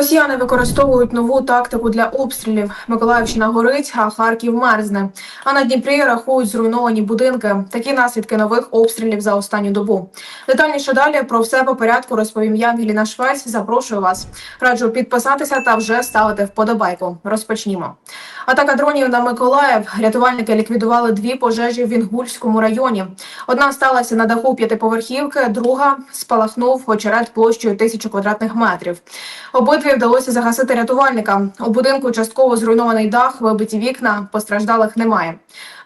Росіяни використовують нову тактику для обстрілів. Миколаївщина горить, а Харків мерзне. А на Дніпрі рахують зруйновані будинки. Такі наслідки нових обстрілів за останню добу. Детальніше далі про все по порядку розповім я, Ангеліна Швець. Запрошую вас. Раджу підписатися та вже ставити вподобайку. Розпочнімо. Атака дронів на Миколаїв. Рятувальники ліквідували дві пожежі в Інгульському районі. Одна сталася на даху п'ятиповерхівки, друга спалахнув очерет площею тисячу квадратних метрів. Обидві вдалося загасити рятувальникам. У будинку частково зруйнований дах, вибиті вікна, постраждалих немає.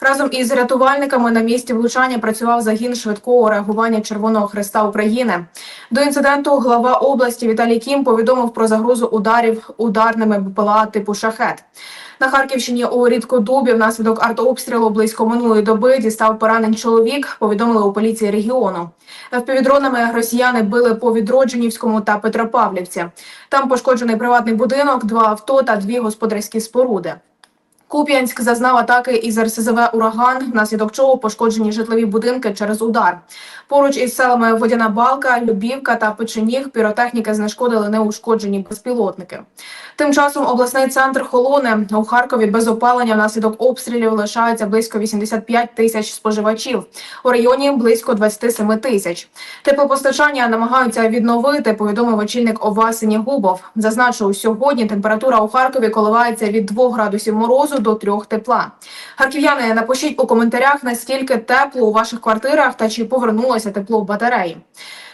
Разом із рятувальниками на місці влучання працював загін швидкого реагування Червоного Христа України. До інциденту глава області Віталій Кім повідомив про загрозу ударів ударними БПЛА типу шахет. На Харківщині у Рідкодубі внаслідок артобстрілу близько минулої доби дістав поранень чоловік. Повідомили у поліції регіону. Впівдронами росіяни били по Відродженівському та Петропавлівці. Там пошкоджений приватний будинок, два авто та дві господарські споруди. Куп'янськ зазнав атаки із РСЗВ Ураган, внаслідок чого пошкоджені житлові будинки через удар. Поруч із селами Водяна Балка, Любівка та Печеніг піротехніки знешкодили неушкоджені безпілотники. Тим часом обласний центр Холоне у Харкові без опалення внаслідок обстрілів лишається близько 85 тисяч споживачів. У районі близько 27 тисяч. Теплопостачання намагаються відновити. Повідомив очільник ОВА Синігубов. Зазначив, сьогодні температура у Харкові коливається від 2 градусів морозу до 3 тепла. Харків'яни, напишіть у коментарях, наскільки тепло у ваших квартирах та чи повернулося тепло в батареї.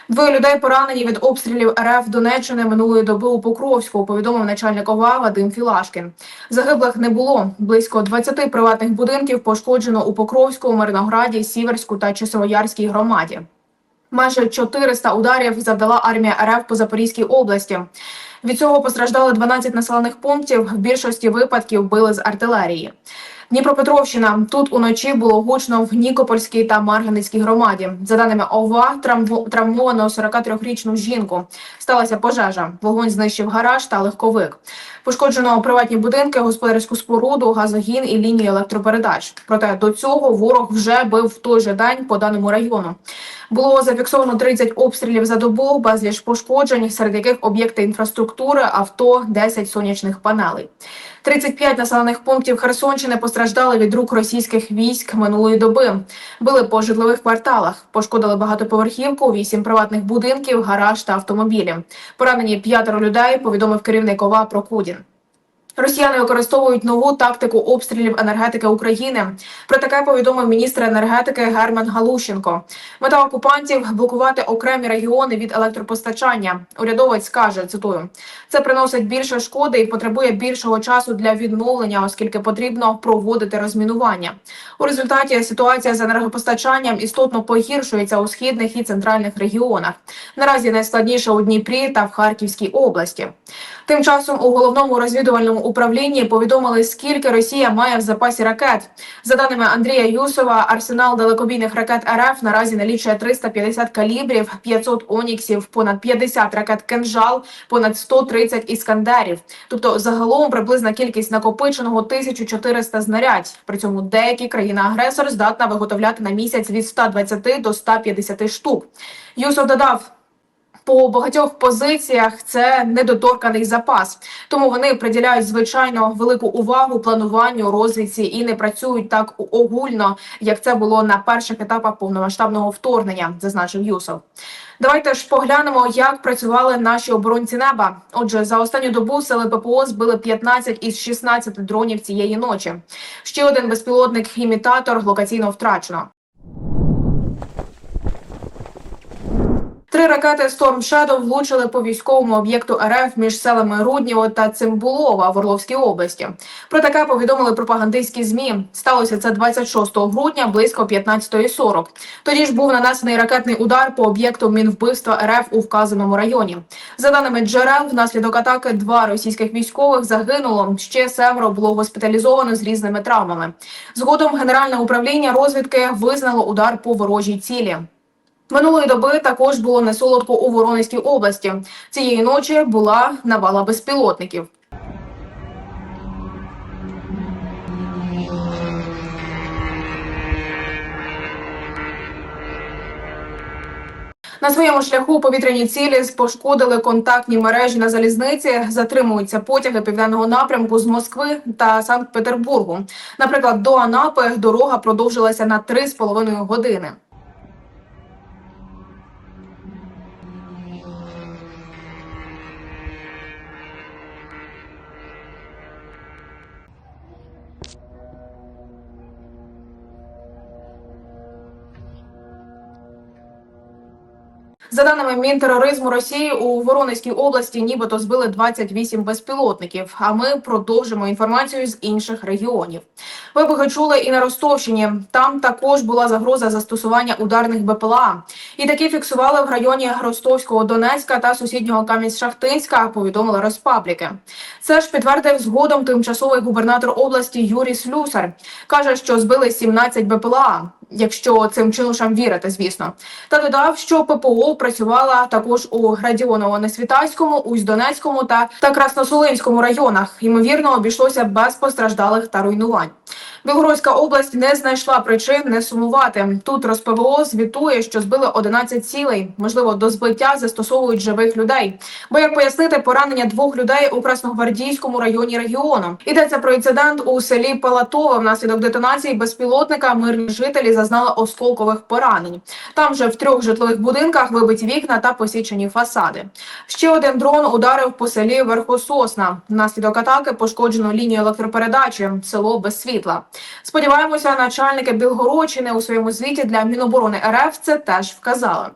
Двоє людей поранені від обстрілів РФ Донеччини минулої доби у Покровську. Повідомив начальник ОВА Вадим Філашкін. Загиблих не було. Близько 20 приватних будинків пошкоджено у Покровську, Мирнограді, Сіверську та Часовоярській громаді. Майже 400 ударів завдала армія РФ по Запорізькій області. Від цього постраждали 12 населених пунктів. В більшості випадків били з артилерії. Дніпропетровщина тут уночі було гучно в Нікопольській та Марганецькій громаді. За даними ОВА, травмовано 43-річну жінку. Сталася пожежа. Вогонь знищив гараж та легковик. Пошкоджено приватні будинки, господарську споруду, газогін і лінії електропередач. Проте до цього ворог вже бив в той же день по даному району. Було зафіксовано 30 обстрілів за добу, безліч пошкоджень, серед яких об'єкти інфраструктури, авто, 10 сонячних панелей. 35 населених пунктів Херсонщини постраждали від рук російських військ минулої доби. Били по житлових кварталах, пошкодили багатоповерхівку, 8 приватних будинків, гараж та автомобілі. Поранені п'ятеро людей. Повідомив керівник ОВА Прокудін. Росіяни використовують нову тактику обстрілів енергетики України. Про таке повідомив міністр енергетики Герман Галущенко. Мета окупантів блокувати окремі регіони від електропостачання. Урядовець каже: цитую: це приносить більше шкоди і потребує більшого часу для відновлення, оскільки потрібно проводити розмінування. У результаті ситуація з енергопостачанням істотно погіршується у східних і центральних регіонах. Наразі найскладніше у Дніпрі та в Харківській області. Тим часом у головному розвідувальному управлінні повідомили, скільки Росія має в запасі ракет. За даними Андрія Юсова, арсенал далекобійних ракет РФ наразі налічує 350 калібрів, 500 оніксів, понад 50 ракет «Кинжал», понад 130 іскандерів. Тобто загалом приблизна кількість накопиченого 1400 знарядь. При цьому деякі країна-агресор здатна виготовляти на місяць від 120 до 150 штук. Юсов додав. По багатьох позиціях це недоторканий запас, тому вони приділяють звичайно велику увагу плануванню, розвідці і не працюють так огульно, як це було на перших етапах повномасштабного вторгнення, зазначив Юсов. Давайте ж поглянемо, як працювали наші оборонці неба. Отже, за останню добу сили ППО збили 15 із 16 дронів цієї ночі. Ще один безпілотник імітатор локаційно втрачено. Три ракети Storm Shadow влучили по військовому об'єкту РФ між селами Рудніво та Цимбулова в Орловській області. Про таке повідомили пропагандистські змі. Сталося це 26 грудня близько 15.40. Тоді ж був нанесений ракетний удар по об'єкту мінвбивства РФ у вказаному районі. За даними джерел, внаслідок атаки два російських військових загинуло. Ще семеро було госпіталізовано з різними травмами. Згодом генеральне управління розвідки визнало удар по ворожій цілі. Минулої доби також було несолодко у Воронезькій області. Цієї ночі була навала безпілотників. На своєму шляху повітряні цілі пошкодили контактні мережі на залізниці. Затримуються потяги південного напрямку з Москви та Санкт-Петербургу. Наприклад, до Анапи дорога продовжилася на 3,5 години. За даними Мінтероризму Росії, у Воронезькій області нібито збили 28 безпілотників. А ми продовжимо інформацію з інших регіонів. Вибухи чули і на Ростовщині. Там також була загроза застосування ударних БПЛА. І такі фіксували в районі Ростовського Донецька та сусіднього Кам'янськ-Шахтинська. Повідомили Розпабліки. Це ж підтвердив згодом тимчасовий губернатор області Юрій Слюсар. каже, що збили 17 БПЛА. Якщо цим чинушам вірити, звісно, та додав, що ППО працювала також у Радіоново-Несвітайському, Усть-Донецькому та, та Красносолинському районах. Ймовірно, обійшлося без постраждалих та руйнувань. Білгородська область не знайшла причин не сумувати. Тут РосПВО звітує, що збили 11 цілей. Можливо, до збиття застосовують живих людей. Бо як пояснити поранення двох людей у Красногвардійському районі регіону, йдеться про інцидент у селі Палатове. Внаслідок детонації безпілотника мирні жителі зазнали осколкових поранень. Там же в трьох житлових будинках вибиті вікна та посічені фасади. Ще один дрон ударив по селі Верхососна. Внаслідок атаки пошкоджено лінію електропередачі, село без світла. Сподіваємося, начальники Білгородщини у своєму звіті для Міноборони РФ це теж вказали.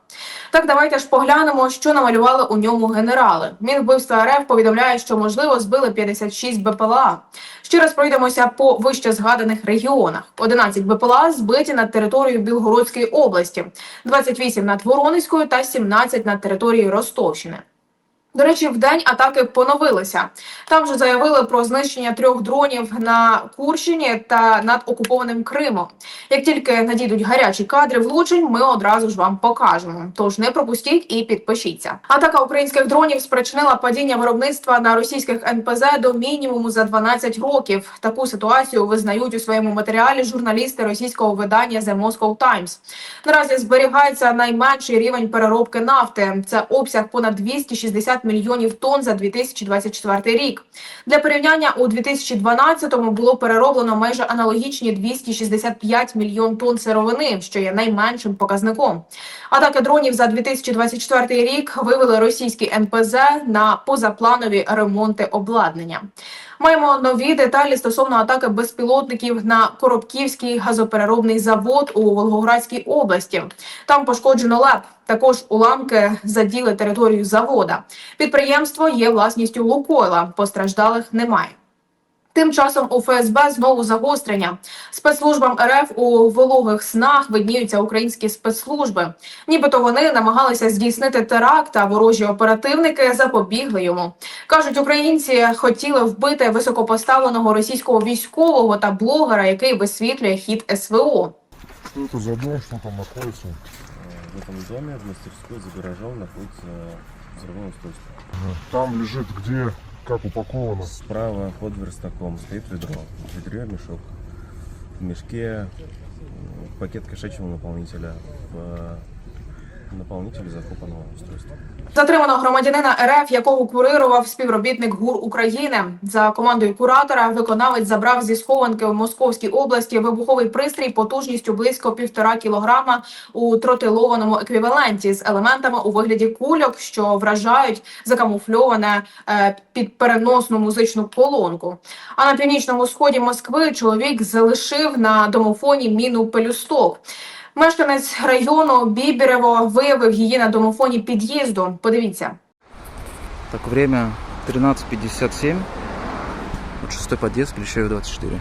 Так, давайте ж поглянемо, що намалювали у ньому генерали. Мінвбивства РФ повідомляє, що можливо збили 56 БПЛА. Ще раз пройдемося по вище згаданих регіонах. 11 БПЛА збиті над територією Білгородської області, 28 над Воронезькою та 17 над територією Ростовщини. До речі, в день атаки поновилися. Там вже заявили про знищення трьох дронів на Курщині та над окупованим Кримом. Як тільки надійдуть гарячі кадри влучень, ми одразу ж вам покажемо. Тож не пропустіть і підпишіться. Атака українських дронів спричинила падіння виробництва на російських НПЗ до мінімуму за 12 років. Таку ситуацію визнають у своєму матеріалі журналісти російського видання The Moscow Times. Наразі зберігається найменший рівень переробки нафти. Це обсяг понад 260 мільйонів тонн за 2024 рік. Для порівняння у 2012-му було перероблено майже аналогічні 265 мільйон тонн сировини, що є найменшим показником. Атаки дронів за 2024 рік вивели російські НПЗ на позапланові ремонти обладнання. Маємо нові деталі стосовно атаки безпілотників на Коробківський газопереробний завод у Волгоградській області. Там пошкоджено ЛЕП. Також уламки заділи територію завода. Підприємство є власністю Лукойла. Постраждалих немає. Тим часом у ФСБ знову загострення. Спецслужбам РФ у вологих снах видніються українські спецслужби. Нібито вони намагалися здійснити теракт, а ворожі оперативники запобігли йому. кажуть, українці хотіли вбити високопоставленого російського військового та блогера, який висвітлює хід СВО. Что это за дом, что там находится? В этом доме, в мастерской за гаражом находится взрывное устройство. Там лежит где, как упаковано. Справа под верстаком стоит ведро. В ведре мешок. В мешке пакет кошачьего наполнителя. В наполнителе закопанного устройства. Затримано громадянина РФ, якого курирував співробітник ГУР України. За командою куратора виконавець забрав зі схованки в Московській області вибуховий пристрій потужністю близько півтора кілограма у тротилованому еквіваленті з елементами у вигляді кульок, що вражають закамуфльоване е, під переносну музичну колонку. А на північному сході Москви чоловік залишив на домофоні міну пелюсток. Мешканець району Бібірево виявив її на домофоні під'їзду. Подивіться. Так, время 13.57. Вот шестой подъезд, Плещеев 24.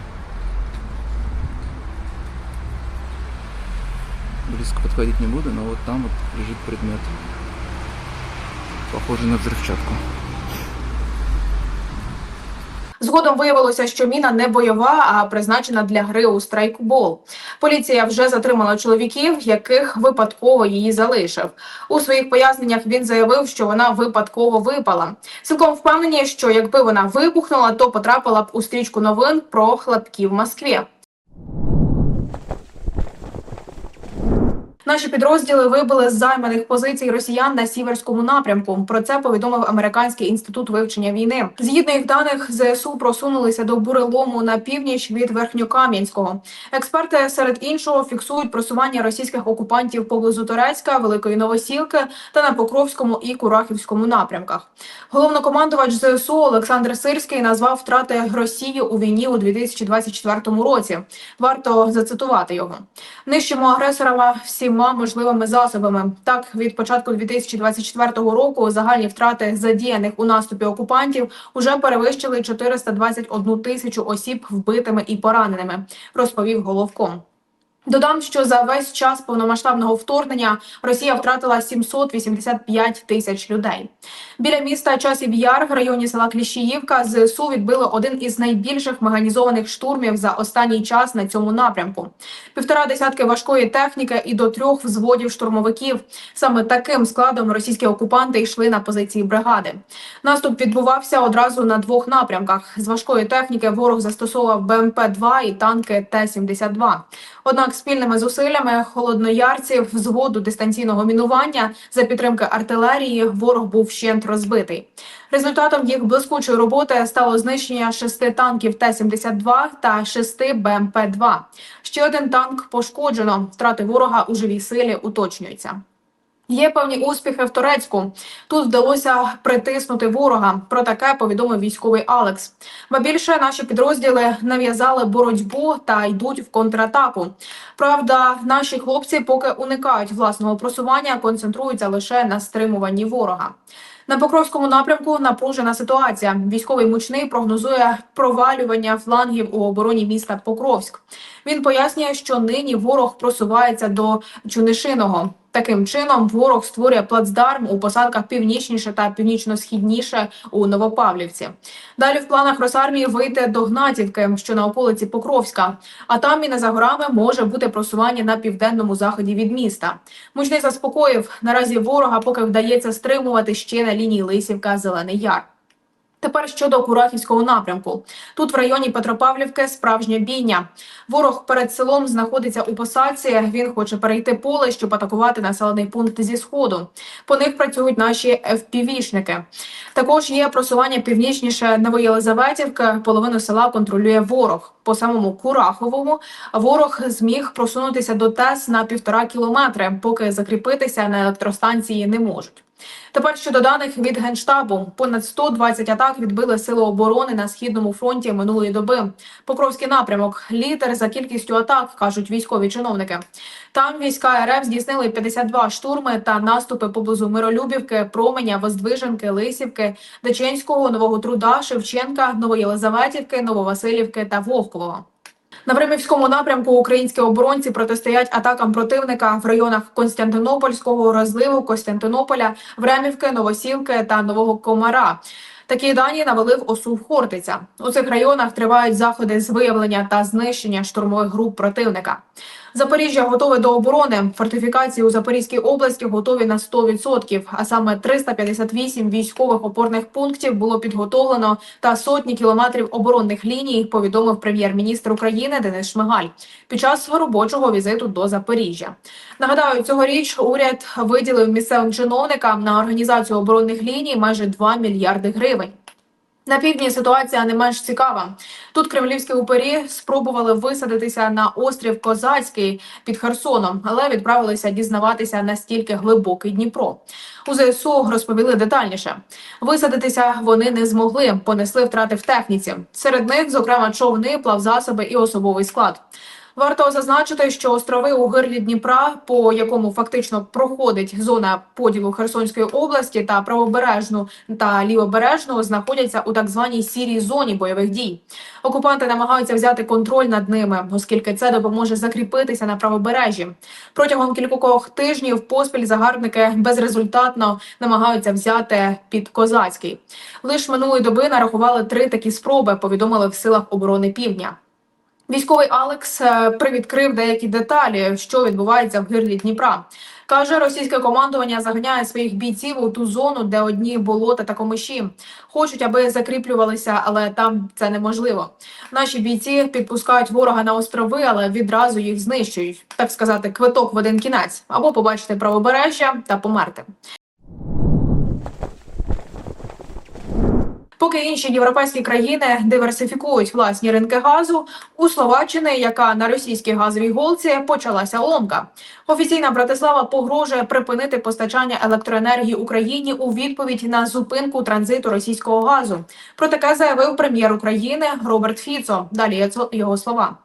Близко подходить не буду, но вот там вот лежит предмет. Похожий на взрывчатку. Згодом виявилося, що міна не бойова, а призначена для гри у страйкбол. Поліція вже затримала чоловіків, яких випадково її залишив. У своїх поясненнях він заявив, що вона випадково випала. Цілком впевнені, що якби вона вибухнула, то потрапила б у стрічку новин про хлопків в Москві. Наші підрозділи вибили з займаних позицій росіян на сіверському напрямку. Про це повідомив американський інститут вивчення війни. Згідно їх даних, ЗСУ просунулися до бурелому на північ від Верхньокам'янського. Експерти серед іншого фіксують просування російських окупантів поблизу Турецька, Великої Новосілки та на Покровському і Курахівському напрямках. Головнокомандувач ЗСУ Олександр Сирський назвав втрати Росії у війні у 2024 році. Варто зацитувати його. Нищимо агресора всіма можливими засобами. Так, від початку 2024 року загальні втрати задіяних у наступі окупантів уже перевищили 421 тисячу осіб вбитими і пораненими, розповів головком. Додам, що за весь час повномасштабного вторгнення Росія втратила 785 тисяч людей. Біля міста Часів Яр в районі села Кліщіївка ЗСУ відбили один із найбільших механізованих штурмів за останній час на цьому напрямку. Півтора десятки важкої техніки і до трьох взводів штурмовиків. Саме таким складом російські окупанти йшли на позиції бригади. Наступ відбувався одразу на двох напрямках. З важкої техніки ворог застосовував БМП-2 і танки Т-72. Однак спільними зусиллями холодноярців згоду дистанційного мінування за підтримки артилерії ворог був вщент розбитий. Результатом їх блискучої роботи стало знищення шести танків Т-72 та шести БМП-2. Ще один танк пошкоджено. Втрати ворога у живій силі уточнюються. Є певні успіхи в Турецьку. Тут вдалося притиснути ворога. Про таке повідомив військовий Алекс. Ба більше наші підрозділи нав'язали боротьбу та йдуть в контратаку. Правда, наші хлопці поки уникають власного просування, концентруються лише на стримуванні ворога. На Покровському напрямку напружена ситуація. Військовий мучний прогнозує провалювання флангів у обороні міста Покровськ. Він пояснює, що нині ворог просувається до Чунишиного. Таким чином, ворог створює плацдарм у посадках північніше та північно-східніше у Новопавлівці. Далі в планах Росармії вийти до Гнатівки, що на околиці Покровська. А там і не за горами може бути просування на південному заході від міста. Мучний заспокоїв наразі ворога, поки вдається стримувати ще на лінії Лисівка Зелений Яр. Тепер щодо Курахівського напрямку. Тут в районі Петропавлівки справжня бійня. Ворог перед селом знаходиться у посадці. Він хоче перейти поле, щоб атакувати населений пункт зі сходу. По них працюють наші ФПВ-шники. Також є просування північніше Новоєлизаветівки. Половину села контролює ворог. По самому Кураховому ворог зміг просунутися до ТЕС на півтора кілометри, поки закріпитися на електростанції не можуть. Тепер щодо даних від генштабу, понад 120 атак відбили сили оборони на східному фронті минулої доби. Покровський напрямок лідер за кількістю атак, кажуть військові чиновники. Там війська РФ здійснили 52 штурми та наступи поблизу Миролюбівки, Променя, Воздвиженки, Лисівки, Деченського, Нового Труда, Шевченка, Новоєлизаветівки, Нововасилівки та Вовкового. На Времівському напрямку українські оборонці протистоять атакам противника в районах Константинопольського, Розливу, Костянтинополя, Времівки, Новосілки та Нового Комара. Такі дані навели в ОСУ Хортиця. У цих районах тривають заходи з виявлення та знищення штурмових груп противника. Запоріжжя готове до оборони. Фортифікації у Запорізькій області готові на 100%, а саме 358 військових опорних пунктів було підготовлено та сотні кілометрів оборонних ліній. Повідомив прем'єр-міністр України Денис Шмигаль під час робочого візиту до Запоріжжя. Нагадаю, цьогоріч уряд виділив місцевим чиновникам на організацію оборонних ліній майже 2 мільярди гривень. На півдні ситуація не менш цікава. Тут кремлівські упері спробували висадитися на острів Козацький під Херсоном, але відправилися дізнаватися настільки глибокий Дніпро. У ЗСУ розповіли детальніше. Висадитися вони не змогли, понесли втрати в техніці. Серед них, зокрема, човни, плавзасоби і особовий склад. Варто зазначити, що острови у гирлі Дніпра, по якому фактично проходить зона поділу Херсонської області та правобережну та лівобережну, знаходяться у так званій сірій зоні бойових дій. Окупанти намагаються взяти контроль над ними, оскільки це допоможе закріпитися на правобережжі. Протягом кількох тижнів поспіль загарбники безрезультатно намагаються взяти під козацький. Лиш минулої доби нарахували три такі спроби. Повідомили в силах оборони Півдня. Військовий Алекс е, привідкрив деякі деталі, що відбувається в гирлі Дніпра. Каже, російське командування заганяє своїх бійців у ту зону, де одні болота та комиші. Хочуть, аби закріплювалися, але там це неможливо. Наші бійці підпускають ворога на острови, але відразу їх знищують. Так сказати, квиток в один кінець або побачити правобережжя та померти. Поки інші європейські країни диверсифікують власні ринки газу, у Словаччини, яка на російській газовій голці почалася ломка. Офіційна Братислава погрожує припинити постачання електроенергії Україні у відповідь на зупинку транзиту російського газу. Про таке заявив прем'єр України Роберт Фіцо. Далі його слова.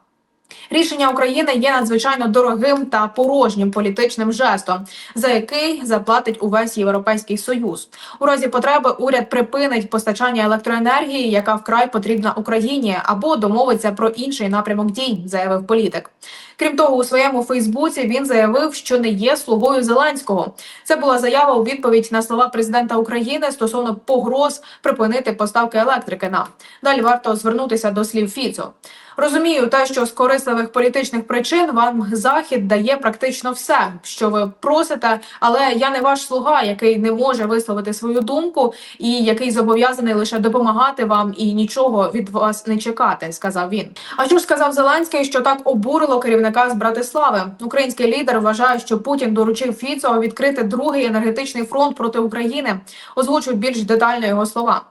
Рішення України є надзвичайно дорогим та порожнім політичним жестом, за який заплатить увесь європейський союз. У разі потреби уряд припинить постачання електроенергії, яка вкрай потрібна Україні, або домовиться про інший напрямок дій, заявив політик. Крім того, у своєму Фейсбуці він заявив, що не є слугою Зеленського. Це була заява у відповідь на слова президента України стосовно погроз припинити поставки електрики. На далі варто звернутися до слів Фіцо. Розумію те, що з корисливих політичних причин вам захід дає практично все, що ви просите, але я не ваш слуга, який не може висловити свою думку і який зобов'язаний лише допомагати вам і нічого від вас не чекати, сказав він. А що ж сказав Зеленський, що так обурило керівника з Братислави? Український лідер вважає, що Путін доручив Фіцо відкрити другий енергетичний фронт проти України. Озвучують більш детально його слова.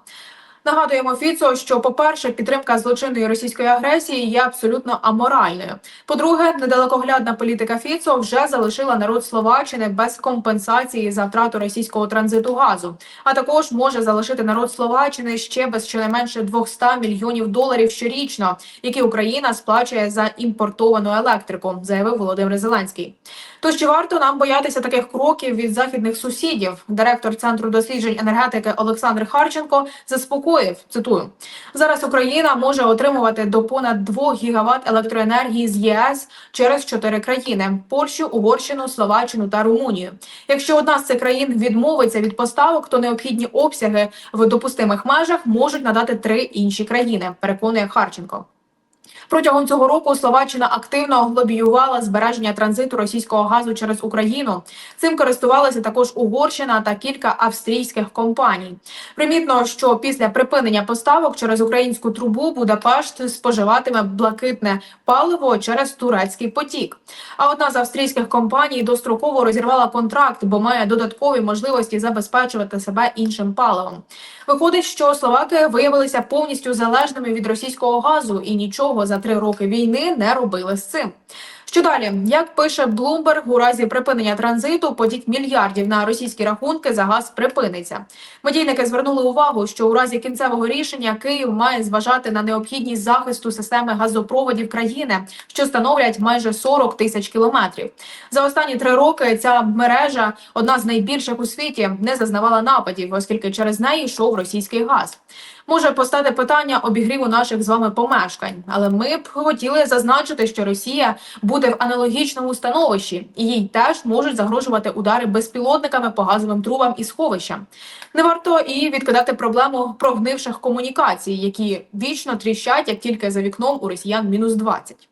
Нагадуємо Фіцо, що, по-перше, підтримка злочинної російської агресії є абсолютно аморальною. По-друге, недалекоглядна політика Фіцо вже залишила народ Словаччини без компенсації за втрату російського транзиту газу, а також може залишити народ Словаччини ще без щонайменше 200 мільйонів доларів щорічно, які Україна сплачує за імпортовану електрику, заявив Володимир Зеленський. Тож чи варто нам боятися таких кроків від західних сусідів? Директор центру досліджень енергетики Олександр Харченко заспокоїв. Цитую: зараз Україна може отримувати до понад 2 гігават електроенергії з ЄС через чотири країни: Польщу, Угорщину, Словаччину та Румунію. Якщо одна з цих країн відмовиться від поставок, то необхідні обсяги в допустимих межах можуть надати три інші країни. Переконує Харченко. Протягом цього року Словаччина активно лобіювала збереження транзиту російського газу через Україну. Цим користувалися також Угорщина та кілька австрійських компаній. Примітно, що після припинення поставок через українську трубу Будапешт споживатиме блакитне паливо через турецький потік. А одна з австрійських компаній достроково розірвала контракт, бо має додаткові можливості забезпечувати себе іншим паливом. Виходить, що словаки виявилися повністю залежними від російського газу і нічого за три роки війни не робили з цим. Що далі, як пише Bloomberg, у разі припинення транзиту потік мільярдів на російські рахунки за газ припиниться. Медійники звернули увагу, що у разі кінцевого рішення Київ має зважати на необхідність захисту системи газопроводів країни, що становлять майже 40 тисяч кілометрів. За останні три роки ця мережа, одна з найбільших у світі, не зазнавала нападів, оскільки через неї йшов російський газ. Може постати питання обігріву наших з вами помешкань, але ми б хотіли зазначити, що Росія буде в аналогічному становищі, і їй теж можуть загрожувати удари безпілотниками по газовим трубам і сховищам. Не варто і відкидати проблему прогнивших комунікацій, які вічно тріщать, як тільки за вікном у росіян мінус 20.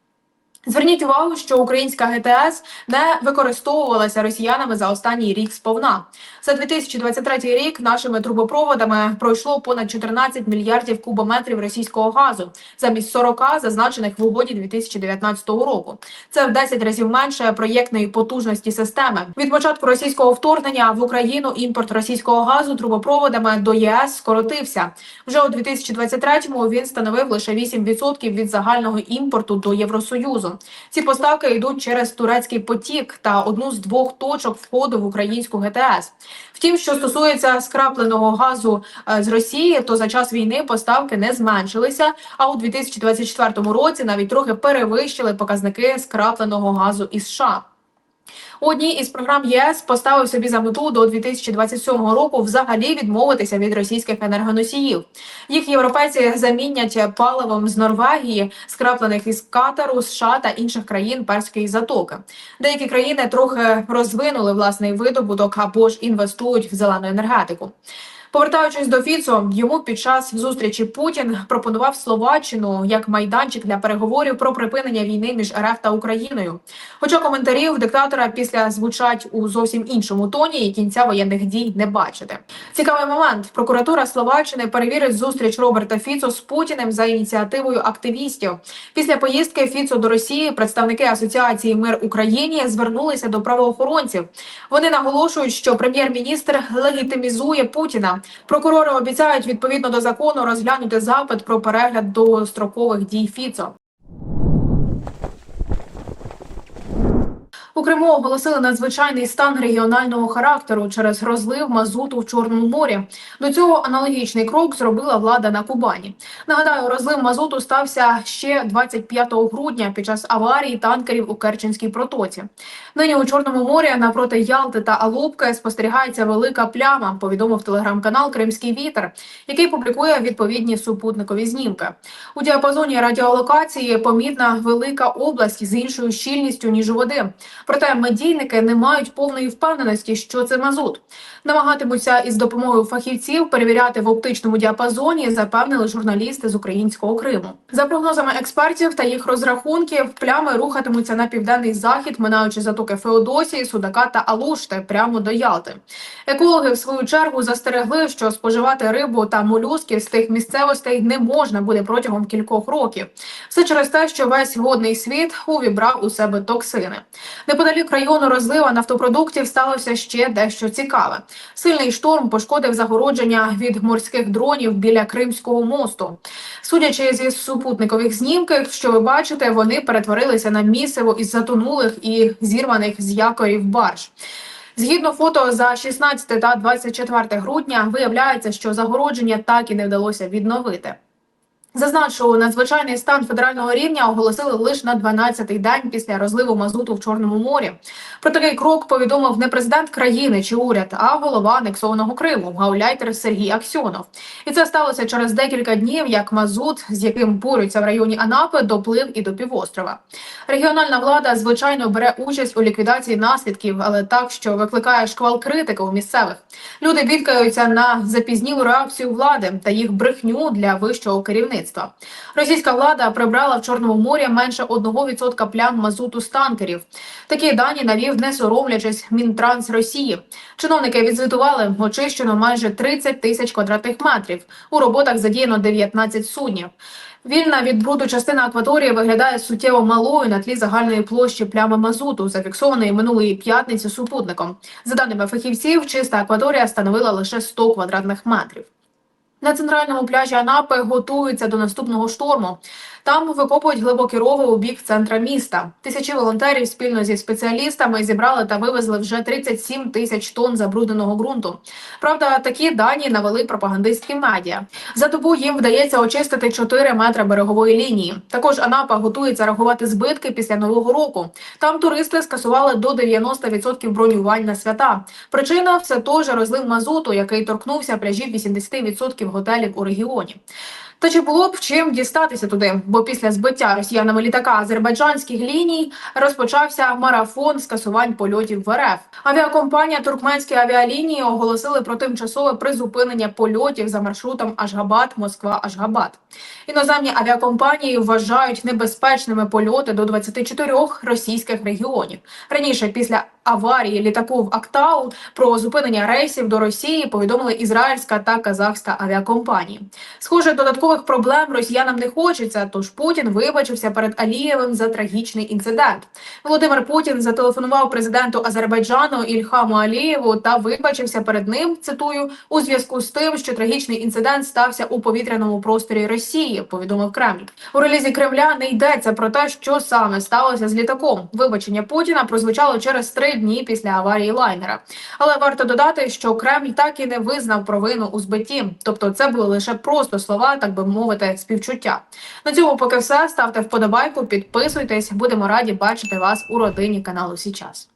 Зверніть увагу, що українська ГТС не використовувалася росіянами за останній рік сповна. За 2023 рік нашими трубопроводами пройшло понад 14 мільярдів кубометрів російського газу замість 40 зазначених в угоді 2019 року. Це в 10 разів менше проєктної потужності системи. Від початку російського вторгнення в Україну імпорт російського газу трубопроводами до ЄС скоротився. Вже у 2023-му він становив лише 8% від загального імпорту до Євросоюзу. Ці поставки йдуть через турецький потік та одну з двох точок входу в українську ГТС. Втім, що стосується скрапленого газу е, з Росії, то за час війни поставки не зменшилися. А у 2024 році навіть трохи перевищили показники скрапленого газу із США. У одній із програм ЄС поставив собі за мету до 2027 року взагалі відмовитися від російських енергоносіїв. Їх європейці замінять паливом з Норвегії, скраплених із Катару, США та інших країн Перської затоки. Деякі країни трохи розвинули власний видобуток або ж інвестують в зелену енергетику. Повертаючись до Фіцо, йому під час зустрічі Путін пропонував Словаччину як майданчик для переговорів про припинення війни між РФ та Україною. Хоча коментарів диктатора після звучать у зовсім іншому тоні і кінця воєнних дій не бачити. Цікавий момент. Прокуратура Словаччини перевірить зустріч Роберта Фіцо з Путіним за ініціативою активістів. Після поїздки Фіцо до Росії представники асоціації Мир Україні звернулися до правоохоронців. Вони наголошують, що прем'єр-міністр легітимізує Путіна. Прокурори обіцяють відповідно до закону розглянути запит про перегляд довгострокових дій Фіцо. У Криму оголосили надзвичайний стан регіонального характеру через розлив мазуту в Чорному морі. До цього аналогічний крок зробила влада на Кубані. Нагадаю, розлив мазуту стався ще 25 грудня під час аварії танкерів у Керченській протоці. Нині у Чорному морі напроти Ялти та Алубки спостерігається велика пляма. Повідомив телеграм-канал Кримський вітер, який публікує відповідні супутникові знімки. У діапазоні радіолокації помітна велика область з іншою щільністю ніж води. Проте медійники не мають повної впевненості, що це мазут. Намагатимуться із допомогою фахівців перевіряти в оптичному діапазоні, запевнили журналісти з українського Криму. За прогнозами експертів та їх розрахунків, плями рухатимуться на південний захід, минаючи затоки Феодосії, Судака та Алушти прямо до Ялти. Екологи в свою чергу застерегли, що споживати рибу та молюски з тих місцевостей не можна буде протягом кількох років. Все через те, що весь водний світ увібрав у себе токсини. Неподалік району розлива нафтопродуктів сталося ще дещо цікаве. Сильний шторм пошкодив загородження від морських дронів біля Кримського мосту. Судячи зі супутникових знімків, що ви бачите, вони перетворилися на місиво із затонулих і зірваних з якорів барж. Згідно фото за 16 та 24 грудня, виявляється, що загородження так і не вдалося відновити. Зазначу, надзвичайний стан федерального рівня оголосили лише на 12-й день після розливу мазуту в Чорному морі. Про такий крок повідомив не президент країни чи уряд, а голова анексованого Криму гауляйтер Сергій Аксьонов. І це сталося через декілька днів, як мазут, з яким борються в районі Анапи, доплив і до півострова. Регіональна влада звичайно бере участь у ліквідації наслідків, але так, що викликає шквал критики у місцевих. Люди бідкаються на запізнілу реакцію влади та їх брехню для вищого керівництва. Російська влада прибрала в Чорному морі менше 1% плям мазуту з танкерів. Такі дані навів, не соромлячись, Мінтранс Росії. Чиновники відзвітували, очищено майже 30 тисяч квадратних метрів. У роботах задіяно 19 суднів. Вільна від бруду частина акваторії виглядає суттєво малою на тлі загальної площі плями мазуту, зафіксованої минулої п'ятниці супутником. За даними фахівців, чиста акваторія становила лише 100 квадратних метрів. На центральному пляжі Анапи готуються до наступного шторму. Там викопують глибокі рови у бік центра міста. Тисячі волонтерів спільно зі спеціалістами зібрали та вивезли вже 37 тисяч тонн забрудненого ґрунту. Правда, такі дані навели пропагандистські медіа. За добу їм вдається очистити 4 метри берегової лінії. Також Анапа готується рахувати збитки після нового року. Там туристи скасували до 90% бронювань на свята. Причина все теж розлив мазуту, який торкнувся пляжів 80% готелів у регіоні. Та чи було б чим дістатися туди? Бо після збиття росіянами літака азербайджанських ліній розпочався марафон скасувань польотів в РФ. Авіакомпанія Туркменські авіалінії оголосили про тимчасове призупинення польотів за маршрутом Ашгабад, Москва, Ашгабад. Іноземні авіакомпанії вважають небезпечними польоти до 24 російських регіонів. Раніше після аварії літаку в Актау про зупинення рейсів до Росії повідомили ізраїльська та казахська авіакомпанії. Схоже, додаткових проблем росіянам не хочеться. Тож Путін вибачився перед Алієвим за трагічний інцидент. Володимир Путін зателефонував президенту Азербайджану Ільхаму Алієву та вибачився перед ним. Цитую у зв'язку з тим, що трагічний інцидент стався у повітряному просторі Росії. Повідомив Кремль. У релізі Кремля не йдеться про те, що саме сталося з літаком. Вибачення Путіна прозвучало через три дні після аварії лайнера. Але варто додати, що Кремль так і не визнав провину у збитті. Тобто, це були лише просто слова, так би мовити, співчуття. На цьому поки все. Ставте вподобайку, підписуйтесь. Будемо раді бачити вас у родині каналу Січас.